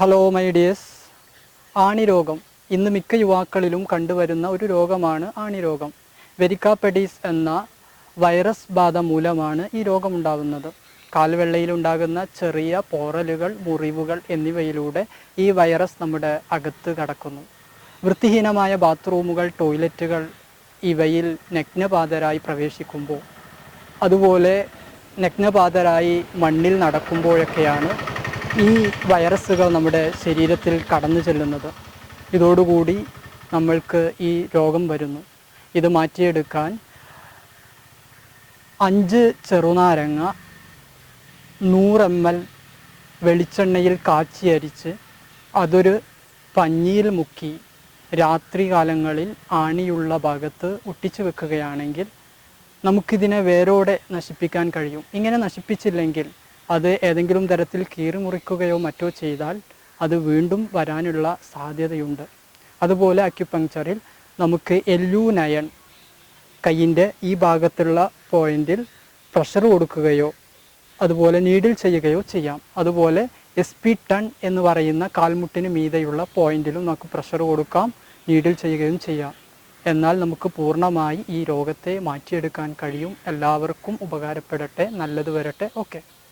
Hello my ആണിരോഗം. ഇന്ന് മിക്ക യുവാക്കളിലും കണ്ടുവരുന്ന ഒരു രോഗമാണ് ആണിരോഗം. വെരിക്കാപ്പെഡീസ് എന്ന വൈറസ് ബാധ മൂലമാണ് ഈ രോഗമുണ്ടാകുന്നത്. കാൽവെള്ളയിലുണ്ടാകുന്ന ചെറിയ പോറലുകൾ മുറിവുകൾ എന്നിവയിലൂടെ ഈ വൈറസ് നമ്മുടെ അകത്ത് കടക്കുന്നു. വൃത്തിഹീനമായ ബാത്റൂമുകൾ ടോയ്ലറ്റുകൾ ഇവയിൽ നഗ്നപാതരായി പ്രവേശിക്കുമ്പോൾ അതുപോലെ നഗ്നപാതരായി മണ്ണിൽ നടക്കുമ്പോഴൊക്കെയാണ് ഈ വൈറസുകൾ നമ്മുടെ ശരീരത്തിൽ കടന്നു ചെല്ലുന്നത്. ഇതോടുകൂടി നമ്മൾക്ക് ഈ രോഗം വരുന്നു. ഇത് മാറ്റിയെടുക്കാൻ അഞ്ച് ചെറുനാരങ്ങ നൂറ് എം എൽ വെളിച്ചെണ്ണയിൽ കാച്ചി അരിച്ച് അതൊരു പഞ്ഞിയിൽ മുക്കി രാത്രി കാലങ്ങളിൽ ആണിയുള്ള ഭാഗത്ത് ഒട്ടിച്ചു വെക്കുകയാണെങ്കിൽ നമുക്കിതിനെ വേരോടെ നശിപ്പിക്കാൻ കഴിയും. ഇങ്ങനെ നശിപ്പിച്ചില്ലെങ്കിൽ അത് ഏതെങ്കിലും തരത്തിൽ കീറിമുറിക്കുകയോ മറ്റോ ചെയ്താൽ അത് വീണ്ടും വരാനുള്ള സാധ്യതയുണ്ട്. അതുപോലെ അക്യുപങ്ക്ചറിൽ നമുക്ക് എല്ലു നയൺ കയ്യിന്റെ ഈ ഭാഗത്തുള്ള പോയിന്റിൽ പ്രഷർ കൊടുക്കുകയോ അതുപോലെ നീഡിൽ ചെയ്യുകയോ ചെയ്യാം. അതുപോലെ എസ് പി ടൺ എന്ന് പറയുന്ന കാൽമുട്ടിന് മീതെയുള്ള പോയിന്റിലും നമുക്ക് പ്രഷർ കൊടുക്കാം നീഡിൽ ചെയ്യുകയും ചെയ്യാം. എന്നാൽ നമുക്ക് പൂർണമായി ഈ രോഗത്തെ മാറ്റിയെടുക്കാൻ കഴിയും. എല്ലാവർക്കും ഉപകാരപ്പെടട്ടെ നല്ലത് വരട്ടെ. ഓക്കെ